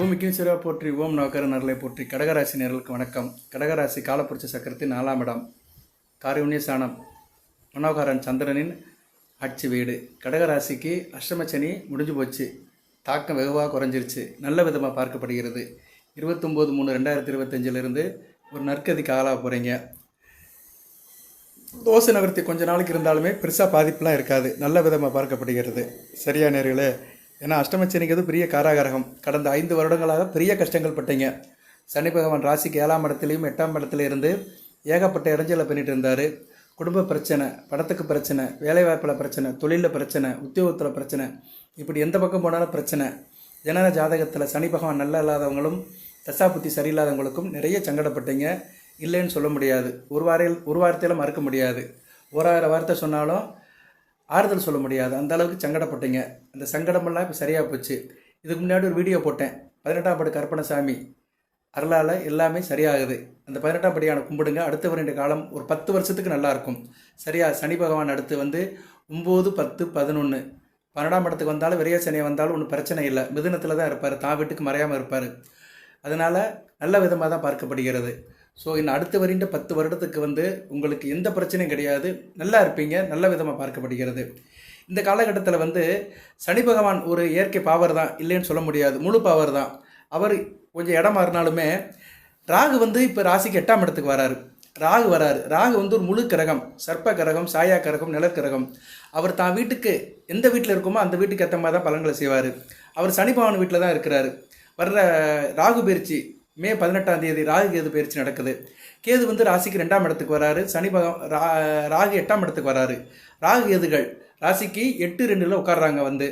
பூமிக்கும் சிறா போற்றி ஓம் நவக்கர நரலை போற்றி. கடகராசி நேர்களுக்கு வணக்கம். கடகராசி காலப்புரட்சி சக்கரத்தின் நாலாம் இடம். காரியுண்ணிய சாணம் மனோகரன் சந்திரனின் ஆட்சி வீடு. கடகராசிக்கு அஷ்டமச்சனி முடிஞ்சு போச்சு. தாக்கம் வெகுவாக குறைஞ்சிருச்சு. நல்ல விதமாக பார்க்கப்படுகிறது. இருபத்தொம்போது மூணு ரெண்டாயிரத்தி இருபத்தஞ்சிலிருந்து ஒரு நற்கதிக்கு ஆளாக போகிறீங்க தோசை நகர்த்தி கொஞ்ச நாளைக்கு இருந்தாலுமே பெருசாக பாதிப்புலாம் இருக்காது. நல்ல விதமாக பார்க்கப்படுகிறது. சரியா நேர்களே? ஏன்னா அஷ்டமச்சனிங்கிறது பெரிய காராகரகம். கடந்த ஐந்து வருடங்களாக பெரிய கஷ்டங்கள் பட்டீங்க. சனி பகவான் ராசிக்கு ஏழாம் இடத்துலையும் எட்டாம் இடத்துல இருந்து ஏகப்பட்ட இடைஞ்சலை பண்ணிட்டு இருந்தார். குடும்ப பிரச்சனை படத்துக்கு பிரச்சனை வேலைவாய்ப்பில் பிரச்சனை தொழிலில் பிரச்சனை உத்தியோகத்தில் பிரச்சனை இப்படி எந்த பக்கம் போனாலும் பிரச்சனை. ஜனன ஜாதகத்தில் சனி பகவான் நல்லா இல்லாதவங்களும் தசாபுத்தி சரியில்லாதவங்களுக்கும் நிறைய சங்கடப்பட்டீங்க. இல்லைன்னு சொல்ல முடியாது. ஒரு வாரையில் ஒரு வாரத்தையில மறுக்க முடியாது. ஓராயிரம் வார்த்தை சொன்னாலும் ஆறுதல் சொல்ல முடியாது. அந்த அளவுக்கு சங்கடப்பட்டீங்க. அந்த சங்கடமெல்லாம் இப்போ சரியாக போச்சு. இதுக்கு முன்னாடி ஒரு வீடியோ போட்டேன். பதினெட்டாம் படி கற்பனசாமி அருளால் எல்லாமே சரியாகுது. அந்த பதினெட்டாம் படியான கும்பிடுங்க. அடுத்த வருட காலம் ஒரு பத்து வருஷத்துக்கு நல்லாயிருக்கும் சரியா? சனி பகவான் அடுத்து வந்து ஒம்பது பத்து பதினொன்று பன்னெண்டாம் இடத்துக்கு வந்தாலும் விரைய சனியை வந்தாலும் ஒன்றும் பிரச்சனை இல்லை. மிதுனத்தில் தான் இருப்பார். தான் வீட்டுக்கு மறையாமல் இருப்பார். அதனால் நல்ல விதமாக தான் பார்க்கப்படுகிறது. ஸோ இன்னும் அடுத்த வருட பத்து வருடத்துக்கு வந்து உங்களுக்கு எந்த பிரச்சனையும் கிடையாது. நல்லா இருப்பீங்க. நல்ல விதமாக பார்க்கப்படுகிறது. இந்த காலகட்டத்தில் வந்து சனி பகவான் ஒரு இயற்கை பாவர் தான். இல்லைன்னு சொல்ல முடியாது. முழு பாவர் தான். அவர் கொஞ்சம் இடம் மாறினாலுமே ராகு வந்து இப்போ ராசிக்கு எட்டாம் இடத்துக்கு வராரு. ராகு வராரு. ராகு வந்து ஒரு முழு கிரகம். சர்ப்ப கிரகம் சாயா கிரகம் நிலக்கிரகம் அவர் தான் வீட்டுக்கு எந்த வீட்டில் இருக்குமோ அந்த வீட்டுக்கு ஏற்ற மாதிரி தான் பலன்களை செய்வார். அவர் சனி பகவான் வீட்டில் தான் இருக்கிறாரு. வர்ற ராகு பயிற்சி மே பதினெட்டாம் தேதி ராகு கேது பயிற்சி நடக்குது. கேது வந்து ராசிக்கு ரெண்டாம் இடத்துக்கு வராரு. சனி பகம் ரா ராகு எட்டாம் இடத்துக்கு வராரு. ராகு கேதுகள் ராசிக்கு எட்டு ரெண்டில் உட்கார்றாங்க வந்து.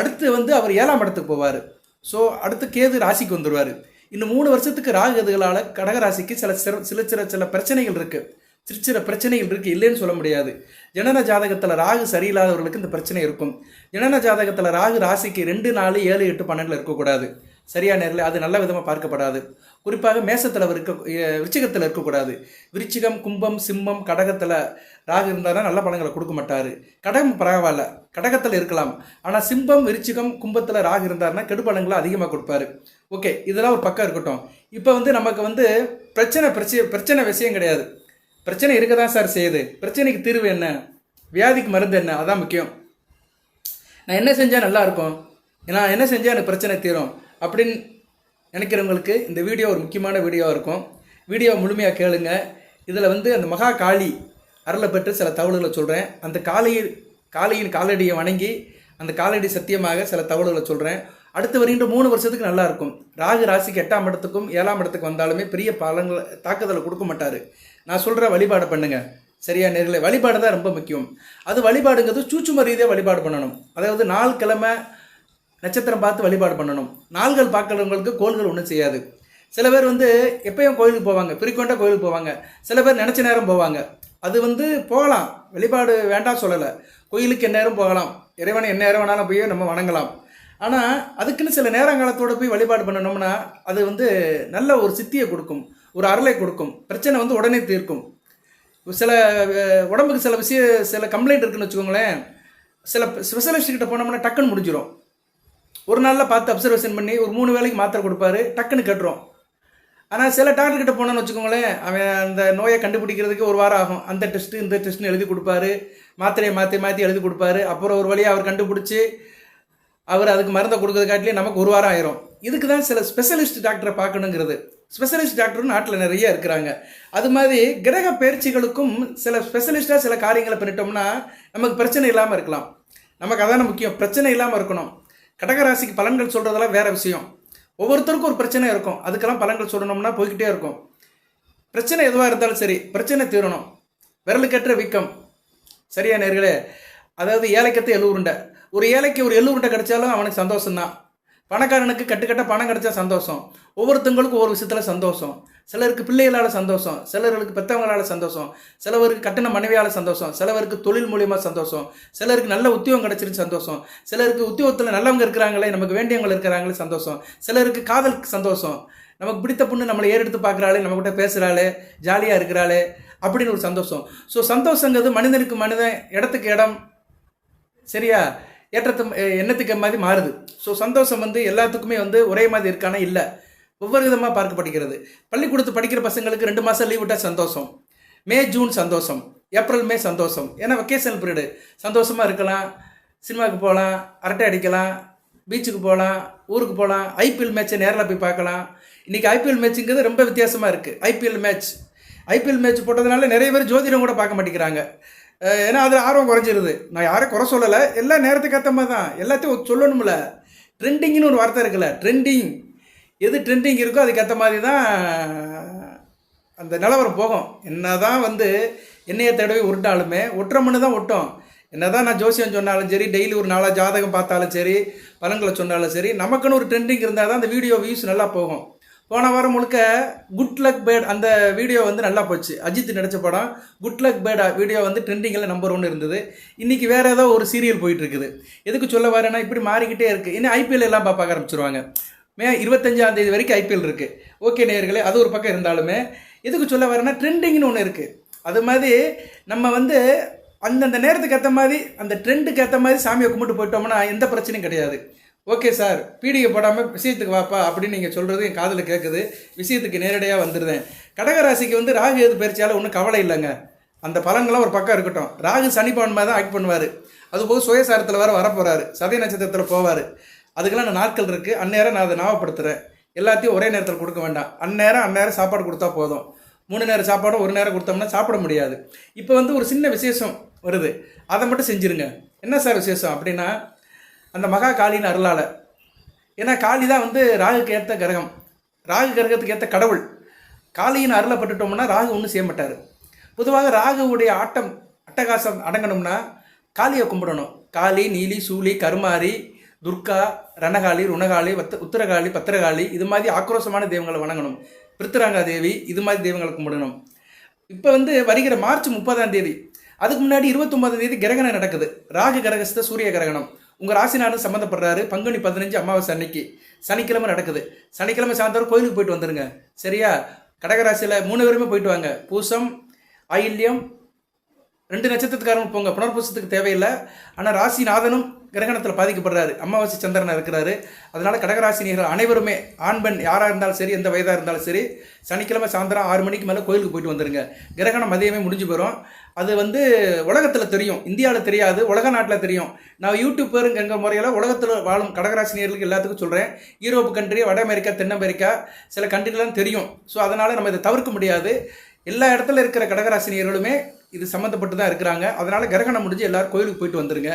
அடுத்து வந்து அவர் ஏழாம் இடத்துக்கு போவார். ஸோ அடுத்து கேது ராசிக்கு வந்துடுவார் இன்னும் மூணு வருஷத்துக்கு ராகு கேதுகளால் கடகராசிக்கு சில சிற சில சில சில பிரச்சனைகள் இருக்குது சிறு சில பிரச்சனைகள் இருக்குது இல்லைன்னு சொல்ல முடியாது. ஜனன ஜாதகத்தில் ராகு சரியில்லாதவர்களுக்கு இந்த பிரச்சனை இருக்கும். ஜனன ஜாதகத்தில் ராகு ராசிக்கு ரெண்டு நாலு ஏழு எட்டு பன்னெண்டில் இருக்கக்கூடாது. சரியா நேரில் அது நல்ல விதமாக பார்க்கப்படாது. குறிப்பாக மேசத்தில் இருக்க விருச்சிகத்தில் இருக்கக்கூடாது. விருச்சிகம் கும்பம் சிம்மம் கடகத்தில் ராகு இருந்தாலும் நல்ல பலன்களை கொடுக்க மாட்டார். கடகம் பரவாயில்ல கடகத்தில் இருக்கலாம். ஆனால் சிம்பம் விருச்சிகம் கும்பத்தில் ராகு இருந்தாருன்னா கெடுபலங்களை அதிகமாக கொடுப்பாரு. ஓகே இதெல்லாம் ஒரு பக்கம் இருக்கட்டும். இப்போ வந்து நமக்கு வந்து பிரச்சனை பிரச்சனை பிரச்சனை விஷயம் கிடையாது. பிரச்சனை இருக்க தான் சார் செய்யுது. பிரச்சனைக்கு தீர்வு என்ன? வியாதிக்கு மருந்து என்ன? அதான் முக்கியம். நான் என்ன செஞ்சால் நல்லா இருக்கும்? நான் என்ன செஞ்சால் எனக்கு பிரச்சனை தீரும்? அப்படின்னு நினைக்கிறவங்களுக்கு இந்த வீடியோ ஒரு முக்கியமான வீடியோவாக இருக்கும். வீடியோ முழுமையாக கேளுங்க. இதில் வந்து அந்த மகா காளி அருளை பெற்று சில தகவல்களை சொல்கிறேன் அந்த காளி காளியின் காலடியை வணங்கி அந்த காலடி சத்தியமாக சில தகவல்களை சொல்கிறேன் அடுத்து வருகின்ற மூணு வருஷத்துக்கு நல்லா இருக்கும். ராகு ராசிக்கு எட்டாம் இடத்துக்கும் ஏழாம் இடத்துக்கு வந்தாலுமே பெரிய பலங்களை தாக்குதலை கொடுக்க மாட்டார். நான் சொல்கிற வழிபாடு பண்ணுங்கள் சரியா நேரில். வழிபாடு தான் ரொம்ப முக்கியம். அது வழிபாடுங்கிறது சூச்சும ரீதியாக வழிபாடு பண்ணணும். அதாவது நாள் கிழமை நட்சத்திரம் பார்த்து வழிபாடு பண்ணணும். நாள்கள் பார்க்குறவங்களுக்கு கோள்கள் ஒன்றும் செய்யாது. சில பேர் வந்து எப்பயும் கோயிலுக்கு போவாங்க. ஃப்ரீக்வெண்ட்டாக கோயிலுக்கு போவாங்க. சில பேர் நினச்ச நேரம் போவாங்க. அது வந்து போகலாம். வழிபாடு வேண்டாம் சொல்லலை. கோயிலுக்கு எந்நேரம் போகலாம். இறைவனை எந்நேரம் வேணாலும் போய் நம்ம வணங்கலாம். ஆனால் அதுக்குன்னு சில நேரங்காலத்தோடு போய் வழிபாடு பண்ணணும்னா அது வந்து நல்ல ஒரு சித்தியை கொடுக்கும். ஒரு அருளை கொடுக்கும். பிரச்சனை வந்து உடனே தீர்க்கும். சில உடம்புக்கு சில விஷய சில கம்ப்ளைண்ட் இருக்குன்னு வச்சுக்கோங்களேன். சில ஸ்பெஷலிஸ்ட் கிட்ட போனோம்னா டக்குன்னு முடிஞ்சிடும் ஒரு நாளில் பார்த்து அப்சர்வேஷன் பண்ணி ஒரு மூணு வேளைக்கு மாத்திரை கொடுப்பாரு டக்குன்னு கட்டுறோம் ஆனால் சில டாக்டர் கிட்ட போனோன்னு வச்சுக்கோங்களேன் அவன் அந்த நோயை கண்டுபிடிக்கிறதுக்கு ஒரு வாரம் ஆகும். அந்த டெஸ்ட்டு இந்த டெஸ்ட்னு எழுதி கொடுப்பாரு. மாத்திரையை மாற்றி மாற்றி எழுதி கொடுப்பாரு. அப்புறம் ஒரு வழியாக அவர் கண்டுபிடிச்சி அவர் அதுக்கு மருந்தை கொடுக்கறதுக்காட்டிலே நமக்கு ஒரு வாரம் ஆயிரும். இதுக்கு தான் சில ஸ்பெஷலிஸ்ட் டாக்டரை பார்க்கணுங்கிறது. ஸ்பெஷலிஸ்ட் டாக்டரும் நாட்டில் நிறைய இருக்கிறாங்க. அது மாதிரி கிரக பயிற்சிகளுக்கும் சில ஸ்பெஷலிஸ்ட்டாக சில காரியங்களை பண்ணிட்டோம்னா நமக்கு பிரச்சனை இல்லாமல் இருக்கலாம். நமக்கு அதான முக்கியம். பிரச்சனை இல்லாமல் இருக்கணும். கடகராசிக்கு பலன்கள் சொல்கிறதெல்லாம் வேற விஷயம். ஒவ்வொருத்தருக்கும் ஒரு பிரச்சனை இருக்கும். அதுக்கெல்லாம் பலன்கள் சொல்லணும்னா போய்கிட்டே இருக்கும். பிரச்சனை எதுவாக இருந்தாலும் சரி பிரச்சனை தீரணும். விரலுக்கற்ற வீக்கம். சரியா நேர்களே? அதாவது ஏழைக்கத்தை எழுவுருண்டை ஒரு ஏழைக்கு ஒரு எழுவுருண்டை கிடைச்சாலும் அவனுக்கு சந்தோஷம்தான். பணக்காரனுக்கு கட்டுக்கட்ட பணம் கிடைச்சா சந்தோஷம். ஒவ்வொருத்தவங்களுக்கும் ஒவ்வொரு விஷயத்தில் சந்தோஷம். சிலருக்கு பிள்ளைகளால் சந்தோஷம் சிலருக்கு பெற்றவங்களால் சந்தோஷம் சிலவருக்கு கட்டண மனைவியால் சந்தோஷம் சிலவருக்கு தொழில் மூலியமாக சந்தோஷம் சிலருக்கு நல்ல உத்தியோகம் கிடச்சிருக்கு சந்தோஷம் சிலருக்கு உத்தியோகத்தில் நல்லவங்க இருக்கிறாங்களே நமக்கு வேண்டியவங்க இருக்கிறாங்களே சந்தோஷம் சிலருக்கு காதலுக்கு சந்தோஷம் நமக்கு பிடித்த பொண்ணு நம்மளை ஏறெடுத்து பார்க்குறாளே நம்மக்கிட்ட பேசுகிறாளே ஜாலியாக இருக்கிறாளே அப்படின்னு ஒரு சந்தோஷம். ஸோ சந்தோஷங்கிறது மனிதனுக்கு மனிதன் இடத்துக்கு இடம் சரியா? ஏற்றத்து எண்ணத்துக்கு மாதிரி மாறுது. ஸோ சந்தோஷம் வந்து எல்லாத்துக்குமே வந்து ஒரே மாதிரி இருக்கானா? இல்லை. ஒவ்வொரு விதமாக பார்க்கப்படுகிறது பள்ளிக்கூடத்து படிக்கிற பசங்களுக்கு ரெண்டு மாதம் லீவ் விட்டால் சந்தோஷம். மே ஜூன் சந்தோஷம். ஏப்ரல் மே சந்தோஷம். ஏன்னா வெக்கேஷனல் பீரியடு சந்தோஷமாக இருக்கலாம். சினிமாவுக்கு போகலாம் அரட்டை அடிக்கலாம் பீச்சுக்கு போகலாம் ஊருக்கு போகலாம் ஐபிஎல் மேட்ச்சை நேரில் போய் பார்க்கலாம். இன்றைக்கி ஐபிஎல் மேட்ச்சுங்கிறது ரொம்ப வித்தியாசமாக இருக்குது ஐபிஎல் மேட்ச் ஐபிஎல் மேட்ச் போட்டதுனால நிறைய பேர் ஜோதிடம் கூட பார்க்க மாட்டேங்கிறாங்க. ஏன்னா அதில் ஆர்வம் குறைஞ்சிருது. நான் யாரும் குறை சொல்லலை. எல்லா நேரத்துக்கு ஏற்ற மாதிரி தான் எல்லாத்தையும் சொல்லணும்ல. ட்ரெண்டிங்னு ஒரு வார்த்தை இருக்குல்ல. ட்ரெண்டிங் எது ட்ரெண்டிங் இருக்கோ அதுக்கேற்ற மாதிரி தான் அந்த நிலவரம் போகும். என்ன தான் வந்து என்னையை தடவை உருட்டாலுமே ஒட்டுற மண்ணு தான் ஒட்டும். என்ன தான் நான் ஜோசியம் சொன்னாலும் சரி டெய்லி ஒரு நாளாக ஜாதகம் பார்த்தாலும் சரி பலன்களை சொன்னாலும் சரி நமக்குன்னு ஒரு ட்ரெண்டிங் இருந்தால் தான் அந்த வீடியோ வியூஸ் நல்லா போகும். போன வாரம் முழுக்க குட் லக் பேட் அந்த வீடியோ வந்து நல்லா போச்சு. அஜித் நடித்த படம் குட் லக் பேட் வீடியோ வந்து ட்ரெண்டிங்கில் நம்பர் ஒன்று இருந்தது. இன்றைக்கி வேறு ஏதோ ஒரு சீரியல் போயிட்டுருக்குது எதுக்கு சொல்ல வரேன்னா இப்படி மாறிக்கிட்டே இருக்குது இன்னும் ஐபிஎல் எல்லாம் பார்க்க ஆரம்பிச்சிருவாங்க. மே இருபத்தஞ்சாம் தேதி வரைக்கும் ஐபிஎல் இருக்குது ஓகே நேயர்களே அது ஒரு பக்கம் இருந்தாலுமே எதுக்கு சொல்ல வரேன்னா ட்ரெண்டிங்னு ஒன்று இருக்குது அது மாதிரி நம்ம வந்து அந்தந்த நேரத்துக்கு ஏற்ற மாதிரி அந்த ட்ரெண்டுக்கு ஏற்ற மாதிரி சாமியை கும்பிட்டு போயிட்டோம்னா எந்த பிரச்சனையும் கிடையாது. ஓகே சார் பீடிகை போடாமல் விஷயத்துக்கு வாப்பா அப்படின்னு நீங்கள் சொல்கிறது என் காதில் கேட்குது விஷயத்துக்கு நேரடியாக வந்துடுதேன் கடகராசிக்கு வந்து ராகு எது பயிற்சியால் ஒன்றும் கவலை இல்லைங்க. அந்த பலன்கள்லாம் ஒரு பக்கம் இருக்கட்டும். ராகு சனிப்பான்மை தான் ஆக்ட் பண்ணுவார். அதுபோக சுயசாரத்தில் வேறு வரப்போகிறாரு சதய நட்சத்திரத்தில் போவார். அதுக்கெல்லாம் நான் நாட்கள் இருக்குது அந்நேரம் நான் அதை ஞாபகப்படுத்துகிறேன் எல்லாத்தையும் ஒரே நேரத்தில் கொடுக்க வேண்டாம். அந்நேரம் அந்நேரம் சாப்பாடு கொடுத்தா போதும். மூணு நேரம் சாப்பாடும் ஒரு நேரம் கொடுத்தோம்னா சாப்பிட முடியாது. இப்போ வந்து ஒரு சின்ன விசேஷம் வருது. அதை மட்டும் செஞ்சுருங்க. என்ன சார் விசேஷம் அப்படின்னா அந்த மகா காளியின் அருளால். ஏன்னா காளி தான் வந்து ராகுக்கு ஏற்ற கிரகம். ராகு கிரகத்துக்கு ஏற்ற கடவுள். காளியின் அருளப்பட்டுட்டோம்னா ராகு ஒன்றும் செய்ய மாட்டார். பொதுவாக ராகுவுடைய ஆட்டம் அட்டகாசம் அடங்கணும்னா காளியை கும்பிடணும். காளி நீலி சூலி கருமாரி துர்கா ரணகாளி ருணகாளி வத்த உத்தரகாளி பத்திரகாளி இது மாதிரி ஆக்ரோஷமான தெய்வங்களை வணங்கணும். பிருத்திராங்கா தேவி இது மாதிரி தெய்வங்களை கும்பிடணும். இப்போ வந்து வருகிற மார்ச் முப்பதாம் தேதி அதுக்கு முன்னாடி இருபத்தொம்பதாம் தேதி கிரகணம் நடக்குது. ராகு கிரகஸ்த சூரிய கிரகணம். உங்கள் ராசிநாதன் சம்மந்தப்படுறாரு பங்குனி பதினஞ்சு அமாவாசை அன்னைக்கு சனிக்கிழமை நடக்குது. சனிக்கிழமை சாயந்தரம் கோயிலுக்கு போயிட்டு வந்துடுங்க சரியா? கடகராசியில் மூணு பேருமே போயிட்டு வாங்க. பூசம் ஆயில்யம் ரெண்டு நட்சத்திரத்துக்காரங்க போங்க. புனர்பூசத்துக்கு தேவையில்லை. ஆனால் ராசிநாதனும் கிரகணத்தில் பாதிக்கப்படுறாரு. அமாவாசை சந்திரனாக இருக்கிறாரு. அதனால கடகராசினியர்கள் அனைவருமே ஆண் பெண் யாராக இருந்தாலும் சரி எந்த வயதாக இருந்தாலும் சரி சனிக்கிழமை சாயந்தரம் ஆறு மணிக்கு மேலே கோயிலுக்கு போயிட்டு வந்துருங்க. கிரகணம் மதியமே முடிஞ்சு போயிடும் அது வந்து உலகத்தில் தெரியும். இந்தியாவில் தெரியாது உலக நாட்டில் தெரியும். நான் யூடியூப்பருங்கிற முறையில் உலகத்தில் வாழும் கடகராசினியர்களுக்கு எல்லாத்துக்கும் சொல்கிறேன் யூரோப் கண்ட்ரி வட அமெரிக்கா தென் அமெரிக்கா சில கண்ட்ரிலாம் தெரியும். ஸோ அதனால் நம்ம இதை தவிர்க்க முடியாது. எல்லா இடத்துல இருக்கிற கடகராசினியர்களுமே இது சம்மந்தப்பட்டு தான் இருக்கிறாங்க. அதனால் கிரகணம் முடிஞ்சு எல்லோரும் கோயிலுக்கு போயிட்டு வந்துருங்க.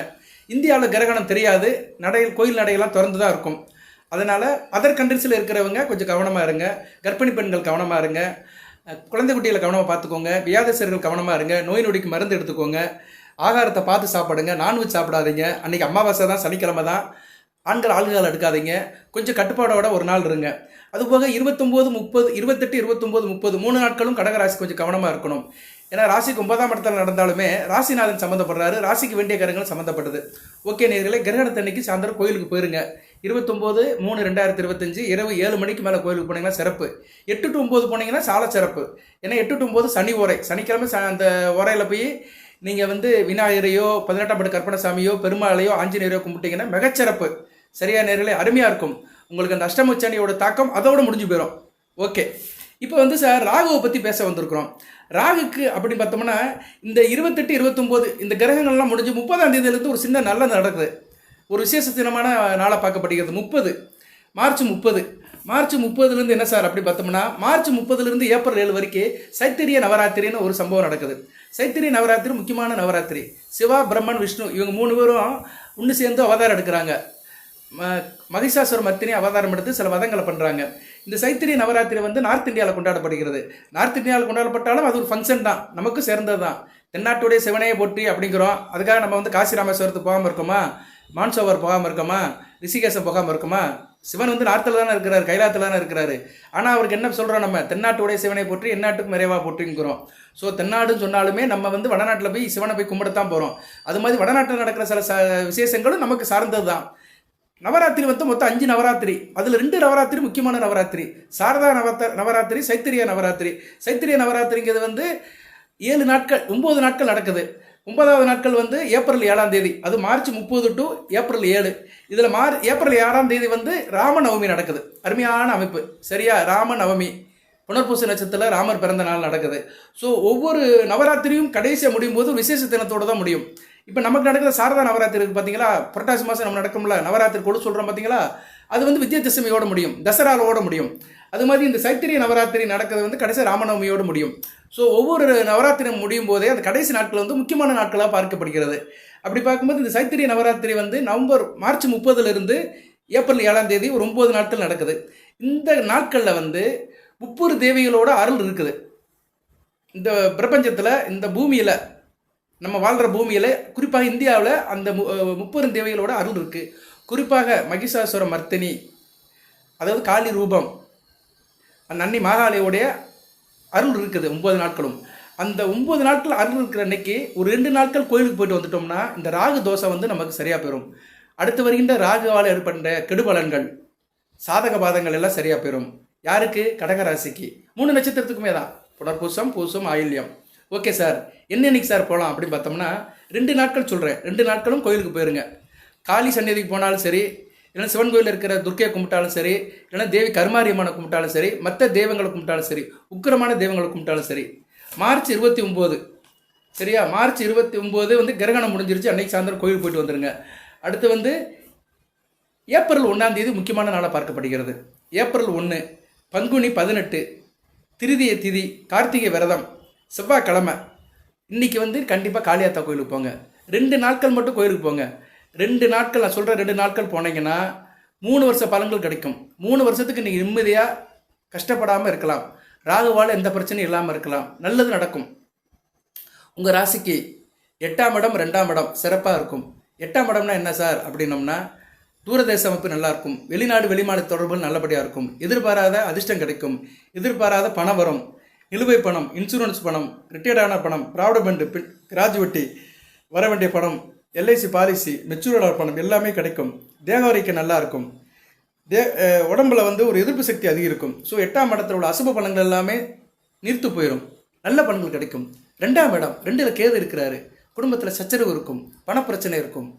இந்தியாவில் கிரகணம் தெரியாது. நடையில் கோயில் நடையெல்லாம் திறந்து தான் இருக்கும். அதனால் அதர் கண்ட்ரிஸில் இருக்கிறவங்க கொஞ்சம் கவனமாக இருங்க. கர்ப்பிணி பெண்கள் கவனமாக இருங்க. குழந்தை குட்டிகளை கவனமாக பார்த்துக்கோங்க. வியாதிசர்கள் கவனமாக இருங்க. நோய் நொடிக்கு மருந்து எடுத்துக்கோங்க. ஆகாரத்தை பார்த்து சாப்பிடுங்க. நான்வெஜ் சாப்பிடாதீங்க. அன்றைக்கி அமாவாசை தான் சனிக்கிழமை தான். ஆண்கள் ஆளுகால் எடுக்காதீங்க. கொஞ்சம் கட்டுப்பாடோட ஒரு நாள் இருங்க. அதுபோக இருபத்தொம்போது முப்பது இருபத்தெட்டு இருபத்தொம்போது முப்பது மூணு நாட்களும் கடகராசி கொஞ்சம் கவனமாக இருக்கணும். ஏன்னா ராசிக்கு ஒன்பதாம் இடத்துல நடந்தாலுமே ராசிநாதன் சம்மந்தப்படுறாரு ராசிக்கு வேண்டிய கிரகங்கள் சம்மந்தப்பட்டது ஓகே நேர்களை கிரகணத்தன்னைக்கு சாயந்தரம் கோயிலுக்கு போயிருங்க. இருபத்தொம்போது மூணு ரெண்டாயிரத்தி இருபத்தஞ்சு இரவு ஏழு மணிக்கு மேலே கோயிலுக்கு போனீங்கன்னா சிறப்பு. எட்டு டு ஒம்பது போனீங்கன்னா சால சிறப்பு. ஏன்னா எட்டு டு ஒம்பது சனி ஓரை. சனிக்கிழமை அந்த ஓரையில் போய் நீங்கள் வந்து விநாயகரையோ பதினெட்டாம் பட்டு கற்பனசாமியோ பெருமாளையோ ஆஞ்சநேயரையோ கும்பிட்டீங்கன்னா மிகச்சிறப்பு. சரியா நேர்களே? அருமையாக இருக்கும். உங்களுக்கு அந்த அஷ்டம சனியோட தாக்கம் அதோட முடிஞ்சு போயிடும் ஓகே இப்போ வந்து சார் ராகுவை பற்றி பேச வந்திருக்கிறோம். ராகுக்கு அப்படி பார்த்தோம்னா இந்த இருபத்தெட்டு இருபத்தொம்போது இந்த கிரகங்கள்லாம் முடிஞ்சு முப்பதாம் தேதியிலேருந்து ஒரு சின்ன நல்லது நடக்குது. ஒரு விசேஷ தினமான நாளாக பார்க்கப்படுகிறது. முப்பது. மார்ச் முப்பது. மார்ச் முப்பதுலேருந்து என்ன சார் அப்படி பார்த்தோம்னா மார்ச் முப்பதுலேருந்து ஏப்ரல் ஏழு வரைக்கும் சைத்திரிய நவராத்திரின்னு ஒரு சம்பவம் நடக்குது. சைத்திரிய நவராத்திரி முக்கியமான நவராத்திரி. சிவா பிரம்மன் விஷ்ணு இவங்க மூணு பேரும் ஒன்று சேர்ந்து அவதாரம் எடுக்கிறாங்க. மகிஷாசுர மர்த்தினி அவதாரம் எடுத்து சில வதங்களை பண்ணுறாங்க இந்த சைத்திரி நவராத்திரி வந்து நார்த் இந்தியாவில் கொண்டாடப்படுகிறது. நார்த் இந்தியாவில் கொண்டாடப்பட்டாலும் அது ஒரு ஃபங்க்ஷன் தான். நமக்கு சேர்ந்தது தான். தென்னாட்டுடைய சிவனையை போற்றி அப்படிங்கிறோம். அதுக்காக நம்ம வந்து காசி ராமேஸ்வரத்துக்கு போகாமல் இருக்கோமா? மான்சோவர் போகாமல் இருக்கோமா? ரிஷிகேசம் போகாமல் இருக்கோமா? சிவன் வந்து நார்த்தில் தானே இருக்கிறாரு கைலாத்தில் தானே இருக்கிறாரு. ஆனால் அவருக்கு என்ன சொல்கிறோம் நம்ம? தென்னாட்டுடைய சிவனை போற்றி எந்நாட்டுக்கு நிறைவாக போற்றிங்கிறோம். ஸோ தென்னாடுன்னு சொன்னாலுமே நம்ம வந்து வடநாட்டில் போய் சிவனை போய் கும்பிடத்தான் போகிறோம் அது மாதிரி வடநாட்டில் நடக்கிற சில ச விசேஷங்களும் நமக்கு சார்ந்தது தான் நவராத்திரி வந்து மொத்தம் அஞ்சு நவராத்திரி. அதில் ரெண்டு நவராத்திரி முக்கியமான நவராத்திரி. சாரதா நவத்த நவராத்திரி சைத்திரிய நவராத்திரி. சைத்திரிய நவராத்திரிங்கிறது வந்து ஏழு நாட்கள் ஒம்பது நாட்கள் நடக்குது. ஒன்பதாவது நாட்கள் வந்து ஏப்ரல் ஏழாம் தேதி. அது மார்ச் முப்பது டு ஏப்ரல் ஏழு. இதில் மார் ஏப்ரல் ஏழாம் தேதி வந்து ராமநவமி நடக்குது. அருமையான அமைப்பு. சரியா? ராமநவமி. புனர்பூச நட்சத்திரத்தில் ராமர் பிறந்த நாள் நடக்குது. ஸோ ஒவ்வொரு நவராத்திரியும் கடைசியாக முடியும் போது விசேஷ தினத்தோட தான் முடியும். இப்போ நமக்கு நடக்கிற சாரதா நவராத்திரி இருக்குது பார்த்தீங்களா புரட்டாசி மாதம் நம்ம நடக்கும்ல நவராத்திரி கொடு சொல்கிறோம் பார்த்தீங்களா அது வந்து விஜயதசமியோட முடியும் தசராவோட முடியும். அது மாதிரி இந்த சைத்திரிய நவராத்திரி நடக்கிறது வந்து கடைசி ராமநவமியோட முடியும். ஸோ ஒவ்வொரு நவராத்திரி முடியும் போதே அந்த கடைசி நாட்கள் வந்து முக்கியமான நாட்களாக பார்க்கப்படுகிறது. அப்படி பார்க்கும்போது இந்த சைத்திரிய நவராத்திரி வந்து நவம்பர் மார்ச் முப்பதுலேருந்து ஏப்ரல் ஏழாம் தேதி ஒரு ஒம்பது நாட்கள் நடக்குது. இந்த நாட்களில் வந்து முப்பொரு தேவிகளோட அருள் இருக்குது. இந்த பிரபஞ்சத்தில் இந்த பூமியில் நம்ம வாழ்கிற பூமியில் குறிப்பாக இந்தியாவில் அந்த மு முப்பெரும் தேவைகளோட அருள் இருக்குது குறிப்பாக மகிஷாசுர மர்த்தினி அதாவது காளி ரூபம் அந்த அன்னி மாகாளியோடைய அருள் இருக்குது ஒம்பது நாட்களும். அந்த ஒன்பது நாட்கள் அருள் இருக்கிற அன்னைக்கு ஒரு ரெண்டு நாட்கள் கோயிலுக்கு போயிட்டு வந்துட்டோம்னா இந்த ராகு தோசை வந்து நமக்கு சரியாக போயிடும் அடுத்து வருகின்ற ராகுவால் ஏற்பட்ட கெடுபலன்கள் சாதக பாதங்கள் எல்லாம் சரியாக போயிடும் யாருக்கு? கடகராசிக்கு மூணு நட்சத்திரத்துக்குமே தான். புனர்பூசம் பூசம் ஆயில்யம். ஓகே சார் என்ன இன்னைக்கு சார் போகலாம் அப்படின்னு பார்த்தோம்னா ரெண்டு நாட்கள் சொல்கிறேன் ரெண்டு நாட்களும் கோயிலுக்கு போயிருங்க. காளி சன்னதிக்கு போனாலும் சரி இல்லைன்னா சிவன் கோயிலில் இருக்கிற துர்க்கையை கும்பிட்டாலும் சரி இல்லைன்னா தேவி கருமாரியம்மனை கும்பிட்டாலும் சரி மற்ற தெய்வங்களை கும்பிட்டாலும் சரி உக்கிரமான தெய்வங்களை கும்பிட்டாலும் சரி மார்ச் இருபத்தி ஒம்பது சரியா? மார்ச் இருபத்தி ஒம்பது வந்து கிரகணம் முடிஞ்சிருச்சு. அன்னைக்கு சாயந்தரம் கோயில் போயிட்டு வந்துருங்க. அடுத்து வந்து ஏப்ரல் ஒன்றாம் தேதி முக்கியமான நாளாக பார்க்கப்படுகிறது. ஏப்ரல் ஒன்று பங்குனி பதினெட்டு திருதிய திதி கார்த்திகை விரதம் செவ்வாய்க்கிழமை. இன்னைக்கு வந்து கண்டிப்பாக காளியாத்தா கோயிலுக்கு போங்க. ரெண்டு நாட்கள் மட்டும் கோயிலுக்கு போங்க. ரெண்டு நாட்கள் நான் சொல்கிற ரெண்டு நாட்கள் போனீங்கன்னா மூணு வருஷ பலன்கள் கிடைக்கும். மூணு வருஷத்துக்கு நீங்கள் நிம்மதியாக கஷ்டப்படாமல் இருக்கலாம். ராகுவால் எந்த பிரச்சனையும் இல்லாமல் இருக்கலாம். நல்லது நடக்கும். உங்கள் ராசிக்கு எட்டாம் இடம் ரெண்டாம் இடம் சிறப்பாக இருக்கும். எட்டாம் இடம்னா என்ன சார்? அப்படின்னோம்னா தூரதேச அமைப்பு நல்லாயிருக்கும் வெளிநாடு வெளிமாநில தொடர்புகள் நல்லபடியாக இருக்கும். எதிர்பாராத அதிர்ஷ்டம் கிடைக்கும். எதிர்பாராத பணம் வரும். நிலுவை பணம் இன்சூரன்ஸ் பணம் ரிட்டையர்டான பணம் ப்ராவிடமெண்ட் கிராஜுவட்டி வர வேண்டிய பணம் எல்ஐசி பாலிசி மெச்சூர்டான பணம் எல்லாமே கிடைக்கும். தேக வரைக்கும் நல்லா இருக்கும். தே உடம்புல வந்து ஒரு எதிர்ப்பு சக்தி அதிகரிக்கும். ஸோ எட்டாம் இடத்துல உள்ள அசுப பலன்கள் எல்லாமே நிறுத்து போயிடும் நல்ல பலன்கள் கிடைக்கும். ரெண்டாம் இடம் ரெண்டில் கேது இருக்கிறாரு. குடும்பத்தில் சச்சரவு இருக்கும். பணப்பிரச்சனை இருக்கும்.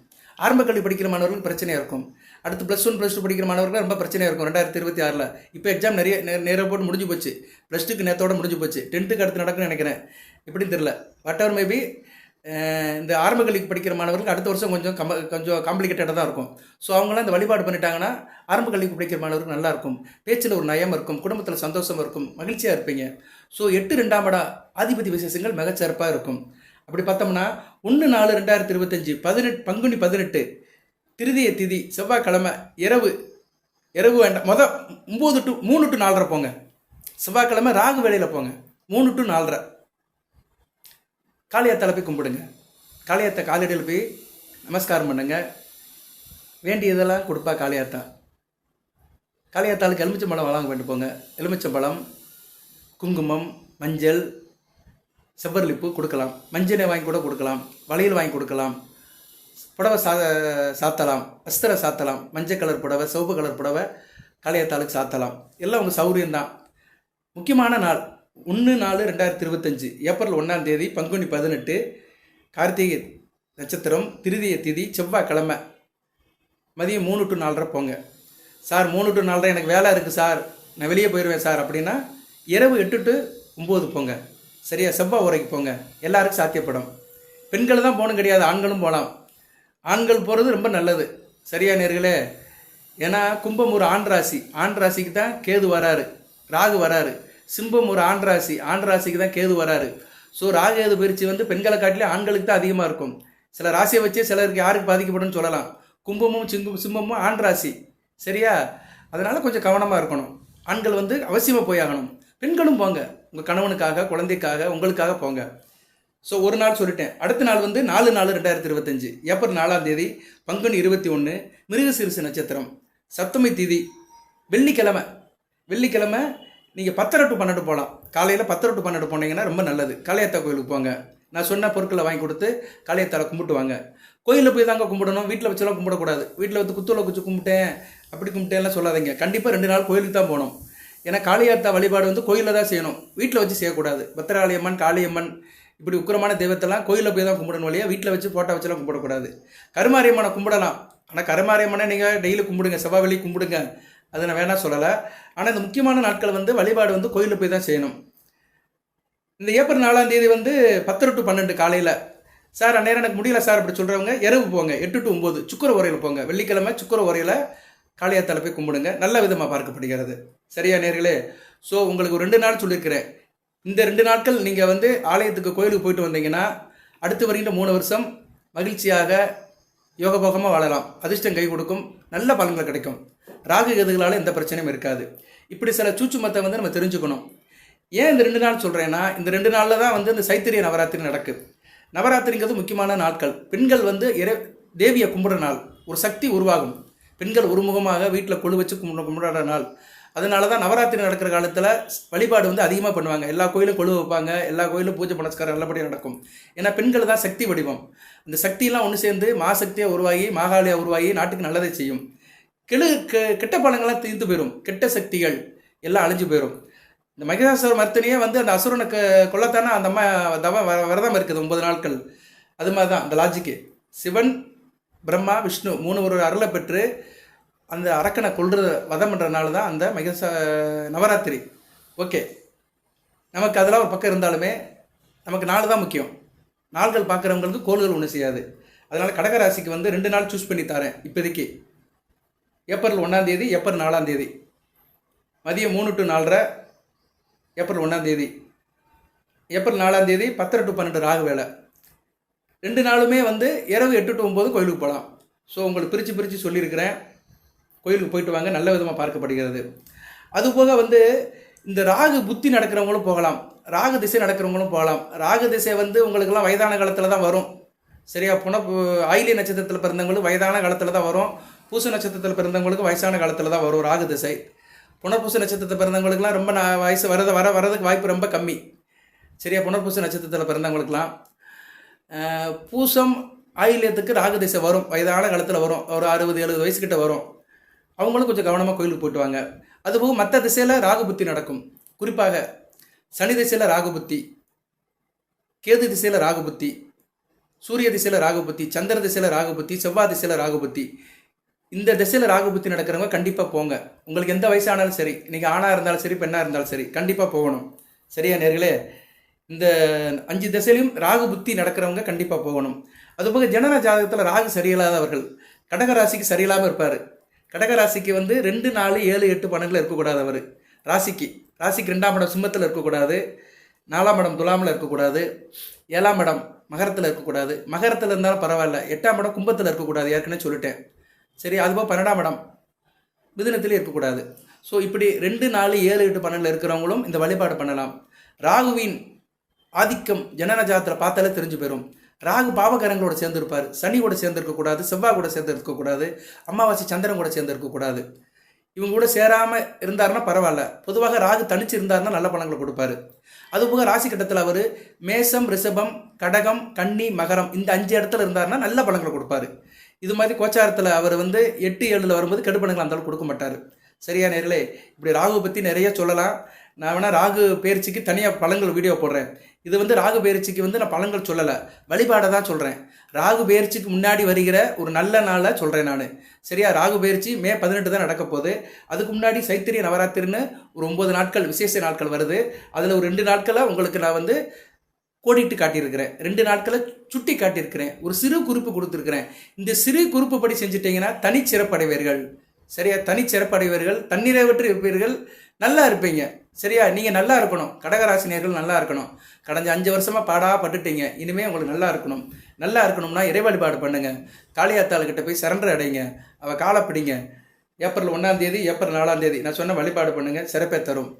ஆரம்ப கல்வி படிக்கிற மாணவர்களுக்கு பிரச்சனையாக இருக்கும். அடுத்து ப்ளஸ் ஒன் ப்ளஸ் டூ படிக்கிற மாணவர்களுக்கு ரொம்ப பிரச்சனையாக இருக்கும். ரெண்டாயிரத்தி இருபத்தி ஆறில். இப்போ எக்ஸாம் நிறைய நே- போட்டு முடிஞ்சு போச்சு. ப்ளஸ் டூக்கு நேரத்தோட முடிஞ்சு போச்சு. டென்த்துக்கு அடுத்து நடக்குன்னு நினைக்கிறேன். எப்படின்னு தெரில வாட் எவர் மேபி இந்த ஆரம்ப கல்விக்கு படிக்கிற மாணவர்களுக்கு அடுத்த வருஷம் கொஞ்சம் கம்ப கொஞ்சம் காம்ப்ளிகேட்டடாக தான் இருக்கும். ஸோ அவங்களாம் இந்த வழிபாடு பண்ணிட்டாங்கன்னா ஆரம்ப கல்விக்கு படிக்கிற மாணவர்கள் நல்லாயிருக்கும் பேச்சில் ஒரு நயம் இருக்கும். குடும்பத்தில் சந்தோஷம் இருக்கும். மகிழ்ச்சியாக இருப்பீங்க. ஸோ எட்டு ரெண்டாம் இடம் ஆதிபதி விசேஷங்கள் மிகச்சிறப்பாக இருக்கும். அப்படி பார்த்தோம்னா ஒன்று நாலு ரெண்டாயிரத்தி இருபத்தஞ்சி பதினெட்டு பங்குனி பதினெட்டு திருதிய திதி செவ்வாய்க்கிழமை இரவு இரவு வேண்டாம் மொதல் ஒம்பது டு மூணு டு நாலரை போங்க. செவ்வாய்க்கிழமை ராகு வேளையில் போங்க. மூணு டு நாலரை. காளியாத்தால போய் கும்பிடுங்க. காளியாத்தா காலடியில் போய் நமஸ்காரம் பண்ணுங்க. வேண்டியதெல்லாம் கொடுப்பா காளியாத்தா. காளியாத்தாளுக்கு எலுமிச்சம்பழம் வழங்க வேண்டு போங்க. எலுமிச்சம்பழம் குங்குமம் மஞ்சள் செவ்வரளிப்பு கொடுக்கலாம். மஞ்சளை வாங்கி கூட கொடுக்கலாம். வளையல் வாங்கி கொடுக்கலாம். புடவை சா சாத்தலாம். அஸ்திர சாத்தலாம். மஞ்சள் கலர் புடவை சிவப்பு கலர் புடவை காளியாத்தாளுக்கு சாத்தலாம். எல்லாம் உங்கள் சௌரியம்தான் முக்கியமான நாள் ஒன்று நாலு ரெண்டாயிரத்தி இருபத்தஞ்சு ஏப்ரல் ஒன்றாம் தேதி பங்குனி பதினெட்டு கார்த்திகை நட்சத்திரம் திருதிய திதி செவ்வாய்க்கிழமை. மதியம் மூணு டு நாலரை போங்க. சார் மூணு டு நாலரை எனக்கு வேலை இருக்குது சார். நான் வெளியே போயிடுவேன் சார் அப்படின்னா இரவு எட்டு டு ஒம்பது போங்க. சரியா? செவ்வாய் உரைக்கு போங்க. எல்லாருக்கும் சாத்தியப்படும். பெண்கள் தான் போகணும் கிடையாது ஆண்களும் போகலாம். ஆண்கள் போகிறது ரொம்ப நல்லது. சரியா நேர்களே? ஏன்னா கும்பம் ஒரு ஆண் ராசி. ஆண் ராசிக்கு தான் கேது வராரு. ராகு வராரு. சிம்பம் ஒரு ஆண் ராசி. ஆண் ராசிக்கு தான் கேது வராரு. ஸோ ராகு கேது பயிற்சி வந்து பெண்களை காட்டிலே ஆண்களுக்கு தான் அதிகமாக இருக்கும். சில ராசியை வச்சே சிலருக்கு யாருக்கு பாதிக்கப்படும்னு சொல்லலாம். கும்பமும் சிங்கும் சிம்பமும் ஆண் ராசி. சரியா? அதனால் கொஞ்சம் கவனமாக இருக்கணும். ஆண்கள் வந்து அவசியமாக போய் ஆகணும். பெண்களும் போங்க. உங்கள் கணவனுக்காக குழந்தைக்காக உங்களுக்காக போங்க. ஸோ ஒரு நாள் சொல்லிட்டேன். அடுத்த நாள் வந்து நாலு நாலு ரெண்டாயிரத்தி இருபத்தஞ்சு. ஏப்ரல் நாலாம் தேதி பங்குனி இருபத்தி ஒன்று மிருகசீரிசு நட்சத்திரம். சப்தமி தேதி வெள்ளிக்கிழமை. வெள்ளிக்கிழமை நீங்கள் பத்தரை டு பன்னெண்டு போகலாம் காலையில் பத்தரை டு பன்னெண்டு போனீங்கன்னா ரொம்ப நல்லது. காளியாத்தா கோயிலுக்கு போங்க. நான் சொன்ன பொருட்களை வாங்கி கொடுத்து காளையத்தால் கும்பிட்டு வாங்க. கோயிலில் போய் தாங்க கும்பிடணும். வீட்டில் வச்செல்லாம் கும்பிடக்கூடாது. வீட்டில் வந்து குத்துல குச்சி கும்பிட்டேன். அப்படி கும்பிட்டேன்லாம் சொல்லாதீங்க. கண்டிப்பாக ரெண்டு நாள் கோயிலுக்கு தான் போகணும். ஏன்னா காளியாத்தா வழிபாடு வந்து கோயிலில் தான் செய்யணும். வீட்டில் வச்சு செய்யக்கூடாது. பத்திராளியம்மன் காளியம்மன் இப்படி உக்கரமான தெய்வத்தெல்லாம் கோயிலில் போய் தான் கும்பிடணும் இல்லையா? வீட்டில் வச்சு ஃபோட்டோ வச்செல்லாம் கும்பிடக்கூடாது. கருமாரியம்மனை கும்பிடலாம். ஆனால் கருமாரியம்மனை நீங்கள் டெய்லி கும்பிடுங்க செவ்வாய் வெள்ளி கும்பிடுங்க. அதை நான் வேணால் சொல்லலை. ஆனால் இந்த முக்கியமான நாட்கள் வந்து வழிபாடு வந்து கோயிலில் போய் தான் செய்யணும். இந்த ஏப்ரல் நாலாம் தேதி வந்து பத்து டு பன்னெண்டு காலையில். சார் அந்நேரம் எனக்கு முடியல சார் அப்படி சொல்கிறவங்க இரவு போங்க. எட்டு டு ஒம்பது சுக்கர உரையில் போங்க. வெள்ளிக்கிழமை சுக்கர உரையில் காளியாத்தால போய் கும்பிடுங்க. நல்ல விதமாக பார்க்கப்படுகிறது. சரியா நேர்களே? ஸோ உங்களுக்கு ரெண்டு நாள் சொல்லியிருக்கிறேன். இந்த ரெண்டு நாட்கள் நீங்கள் வந்து ஆலயத்துக்கு கோயிலுக்கு போயிட்டு வந்தீங்கன்னா அடுத்து வருகின்ற மூணு வருஷம் மகிழ்ச்சியாக யோகபோகமாக வாழலாம். அதிர்ஷ்டம் கை கொடுக்கும். நல்ல பலன்கள் கிடைக்கும். ராகு கதுகளால் எந்த பிரச்சனையும் இருக்காது. இப்படி சில சூச்சு மத்தை வந்து நம்ம தெரிஞ்சுக்கணும். ஏன் இந்த ரெண்டு நாள் சொல்கிறேன்னா இந்த ரெண்டு நாளில் தான் வந்து இந்த சைத்திரிய நவராத்திரி நடக்குது நவராத்திரிங்கிறது முக்கியமான நாட்கள். பெண்கள் வந்து இறை தேவியை கும்பிடுற நாள். ஒரு சக்தி உருவாகும். பெண்கள் ஒருமுகமாக வீட்டில் கொழு வச்சு கும்பிட கும்பிடுற நாள். அதனால தான் நவராத்திரி நடக்கிற காலத்தில் வழிபாடு வந்து அதிகமாக பண்ணுவாங்க. எல்லா கோயிலும் கொழு வைப்பாங்க. எல்லா கோயிலும் பூஜை புனஸ்காரம் நல்லபடியாக நடக்கும். ஏன்னா பெண்கள் தான் சக்தி வடிவம். அந்த சக்தியெல்லாம் ஒன்று சேர்ந்து மாசக்தியாக உருவாகி மாகாளியாக உருவாகி நாட்டுக்கு நல்லதை செய்யும். கெழு கெ- கெட்ட பழங்கள்லாம் தீர்ந்து போயிடும் கெட்ட சக்திகள் எல்லாம் அழிஞ்சு போயிடும் இந்த மகிஷாசுர மர்த்தினியே வந்து அந்த அசுரனுக்கு கொல்லத்தானே அந்த அம்மா தவ விரதம் இருக்குது ஒன்பது நாட்கள். அது மாதிரி தான் அந்த லாஜிக்கு சிவன் பிரம்மா விஷ்ணு மூணு ஒரு அருளை பெற்று அந்த அரக்கனை கொள்ற வதம் பண்ணுறதுனால தான் அந்த மகிஷ நவராத்திரி. ஓகே. நமக்கு அதெல்லாம் ஒரு பக்கம் இருந்தாலுமே நமக்கு நாள் தான் முக்கியம். நாள்கள் பார்க்குறவங்களுக்கு கோள்கள் ஒன்றும் செய்யாது. அதனால் கடகராசிக்கு வந்து ரெண்டு நாள் சூஸ் பண்ணி தரேன் இப்போதைக்கு. ஏப்ரல் ஒன்றாம் தேதி ஏப்ரல் நாலாம் தேதி. மதியம் மூணு டு நாலரை ஏப்ரல் ஒன்றாம் தேதி. ஏப்ரல் நாலாம் தேதி பத்தரை டு பன்னெண்டு ராகு வேலை ரெண்டு நாளுமே வந்து இரவு எட்டு டு ஒம்பது கோயிலுக்கு போகலாம். ஸோ உங்களுக்கு பிரித்து பிரித்து சொல்லியிருக்கிறேன். கோயிலுக்கு போயிட்டு வாங்க நல்ல விதமாக பார்க்கப்படுகிறது. அதுபோக வந்து இந்த ராகு புத்தி நடக்கிறவங்களும் போகலாம். ராகு திசை நடக்கிறவங்களும் போகலாம். ராகு திசை வந்து உங்களுக்கெல்லாம் வயதான காலத்தில் தான் வரும். சரியா புன ஆயிலிய நட்சத்திரத்தில் பிறந்தவங்களுக்கு வயதான காலத்தில் தான் வரும். பூச நட்சத்திரத்தில் பிறந்தவங்களுக்கு வயசான காலத்தில் தான் வரும் ராகு திசை. புனர்பூச நட்சத்திரத்தில் பிறந்தவங்களுக்குலாம் ரொம்ப வயசு வரத வர வரதுக்கு வாய்ப்பு ரொம்ப கம்மி. சரியா புனர்பூச நட்சத்திரத்தில் பிறந்தவங்களுக்குலாம் பூசம் ஆயிலியத்துக்கு ராகு திசை வரும். வயதான காலத்தில் வரும். ஒரு அறுபது எழுபது வயசுக்கிட்ட வரும். அவங்களும் கொஞ்சம் கவனமாக கோயிலுக்கு போயிட்டு வாங்க. அதுபோக மற்ற திசையில் ராகு புத்தி நடக்கும். குறிப்பாக சனி திசையில் ராகு புத்தி கேது திசையில் ராகு புத்தி சூரிய திசையில் ராகு புத்தி சந்திர திசையில் ராகு புத்தி செவ்வாய் திசையில் ராகுபுத்தி. இந்த திசையில் ராகு புத்தி நடக்கிறவங்க கண்டிப்பாக போங்க. உங்களுக்கு எந்த வயசானாலும் சரி இன்றைக்கி ஆணாக இருந்தாலும் சரி பெண்ணாக இருந்தாலும் சரி கண்டிப்பாக போகணும். சரியா நேர்களே? இந்த அஞ்சு திசையிலையும் ராகு புத்தி நடக்கிறவங்க கண்டிப்பாக போகணும். அதுபோக ஜனன ஜாதகத்தில் ராகு சரியில்லாதவர்கள் கடகராசிக்கு சரியில்லாமல் இருப்பார். கடகராசிக்கு வந்து ரெண்டு நாலு ஏழு எட்டு பன்னெண்டில் இருக்கக்கூடாது அவர். ராசிக்கு. ராசிக்கு ரெண்டாம் இடம் சிம்மத்தில் இருக்கக்கூடாது. நாலாம் இடம் துலாமில் இருக்கக்கூடாது. ஏழாம் இடம் மகரத்தில் இருக்கக்கூடாது. மகரத்தில் இருந்தாலும் பரவாயில்ல. எட்டாம் இடம் கும்பத்தில் இருக்கக்கூடாது ஏற்கனவே சொல்லிட்டேன். சரி அதுபோல் பன்னெண்டாம் இடம் மிதுனத்திலே இருக்கக்கூடாது. ஸோ இப்படி ரெண்டு நாலு ஏழு எட்டு பன்னெண்டில் இருக்கிறவங்களும் இந்த வழிபாடு பண்ணலாம். ராகுவின் ஆதிக்கம் ஜனனஜாதத்தில் பார்த்தாலே தெரிஞ்சு போயிடும் ராகு பாவகரங்களோட சேர்ந்துருப்பார். சனி கூட சேர்ந்து இருக்கக்கூடாது செவ்வாய் கூட சேர்ந்து இருக்கக்கூடாது அமாவாசை சந்திரன் கூட சேர்ந்து இருக்கக்கூடாது இவங்க கூட சேராமல் இருந்தாருன்னா பரவாயில்ல. பொதுவாக ராகு தனிச்சு இருந்தாருன்னா நல்ல பலன்களை கொடுப்பாரு. அதுபோக ராசி கட்டத்தில் அவர் மேசம் ரிஷபம் கடகம் கன்னி மகரம் இந்த அஞ்சு இடத்துல இருந்தாருன்னா நல்ல பலன்களை கொடுப்பாரு. இது மாதிரி கோச்சாரத்தில் அவர் வந்து எட்டு ஏழில் வரும்போது கெடுபணங்களை அந்த அளவுக்கு கொடுக்க மாட்டார். சரியா நேர்களே? இப்படி ராகு பற்றி நிறைய சொல்லலாம். நான் வேணால் ராகு பயிற்சிக்கு தனியாக பழங்கள் வீடியோ போடுறேன். இது வந்து ராகு பயிற்சிக்கு வந்து நான் பழங்கள் சொல்லலை. வழிபாடை தான் சொல்கிறேன் ராகு பயிற்சிக்கு முன்னாடி வருகிற ஒரு நல்ல நாளை சொல்கிறேன் நான். சரியா? ராகு பயிற்சி மே பதினெட்டு தான் நடக்க போகுது. அதுக்கு முன்னாடி சைத்திரிய நவராத்திரின்னு ஒரு ஒம்பது நாட்கள் விசேஷ நாட்கள் வருது. அதில் ஒரு ரெண்டு நாட்களை உங்களுக்கு நான் வந்து கோடிட்டு காட்டியிருக்கிறேன். ரெண்டு நாட்களை சுட்டி காட்டியிருக்கிறேன். ஒரு சிறு குறிப்பு கொடுத்துருக்கிறேன். இந்த சிறு குறிப்பு படி செஞ்சுட்டிங்கன்னா தனிச்சிறப்படைவீர்கள். சரியா? தனிச்சிறப்படைவீர்கள். தன்னிறைவற்று இருப்பீர்கள். நல்லா இருப்பீங்க. சரியா? நீங்கள் நல்லா இருக்கணும். கடகராசினியர்கள் நல்லா இருக்கணும். கடந்த அஞ்சு வருஷமாக பாடாக பட்டுட்டீங்க. இனிமேல் உங்களுக்கு நல்லா இருக்கணும். நல்லா இருக்கணும்னா இறை வழிபாடு பண்ணுங்கள் காளியாத்தாளுக்கிட்ட போய் சரண்டர் அடைங்க. அவள் காலை பிடிங்க. ஏப்ரல் ஒன்றாம் தேதி ஏப்ரல் நாலாம் தேதி நான் சொன்ன வழிபாடு பண்ணுங்கள் சிறப்பை தரும்.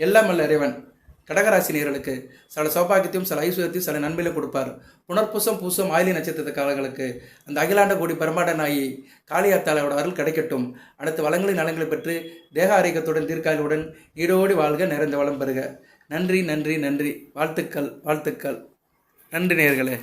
எல்லாம் அல்ல இறைவன். கடகராசி நேர்களுக்கு சில சௌபாகியத்தையும் சில ஐஸ்வர்யத்தையும் சில நன்மையில கொடுப்பார். புனர்பூசம் பூசம் ஆயிலி நட்சத்திர காலங்களுக்கு அந்த அகிலாண்ட கோடி பரமாண்ட நாயி காளியாத்தாளோட அருள் கிடைக்கட்டும். அடுத்து வளங்களின் நலங்களை பெற்று தேக ஆரோக்கியத்துடன் தீர்க்காயுடன் ஈடோடி வாழ்க நிறைந்த வளம் பெறுக. நன்றி நன்றி நன்றி. வாழ்த்துக்கள் வாழ்த்துக்கள். நன்றி நேயர்களே